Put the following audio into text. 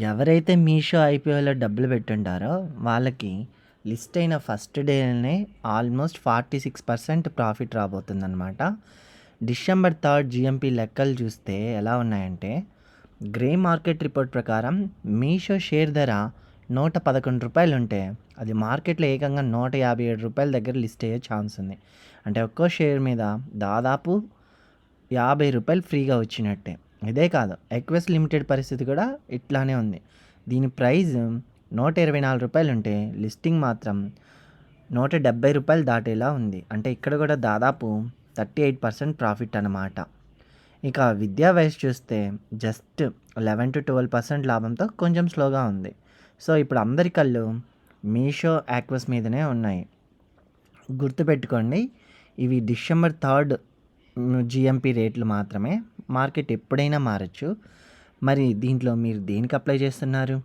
ఎవరైతే మీషో ఐపీఓలో డబ్బులు పెట్టుంటారో వాళ్ళకి లిస్ట్ అయిన ఫస్ట్ డేనే almost forty six percent profit రాబోతుందన్నమాట. December third GMP లెక్కలు చూస్తే ఎలా ఉన్నాయంటే గ్రే మార్కెట్ రిపోర్ట్ ప్రకారం మీషో షేర్ ధర నూట పదకొండు రూపాయలు ఉంటే అది మార్కెట్లో ఏకంగా నూట యాభై ఏడు రూపాయల దగ్గర లిస్ట్ అయ్యే ఛాన్స్ ఉంది. అంటే ఒక్కో షేర్ మీద దాదాపు యాభై రూపాయలు ఫ్రీగా వచ్చినట్టే. ఇదే కాదు ఎక్వెస్ లిమిటెడ్ పరిస్థితి కూడా ఇట్లానే ఉంది. దీని ప్రైస్ నూట ఇరవై నాలుగు రూపాయలు ఉంటే లిస్టింగ్ మాత్రం నూట డెబ్బై రూపాయలు దాటేలా ఉంది. అంటే ఇక్కడ కూడా దాదాపు థర్టీ ఎయిట్ పర్సెంట్ ప్రాఫిట్ అనమాట ఇక విద్యా వయసు చూస్తే just eleven to twelve percent లాభంతో కొంచెం స్లోగా ఉంది. సో ఇప్పుడు అందరి కళ్ళు మీషో యాక్వస్ మీదనే ఉన్నాయి. గుర్తుపెట్టుకోండి ఇవి డిసెంబర్ థర్డ్ జిఎంపి రేట్లు మాత్రమే. మార్కెట్ ఎప్పుడైనా మారచ్చు. మరి దీంట్లో మీరు దేనికి అప్లై చేస్తున్నారు?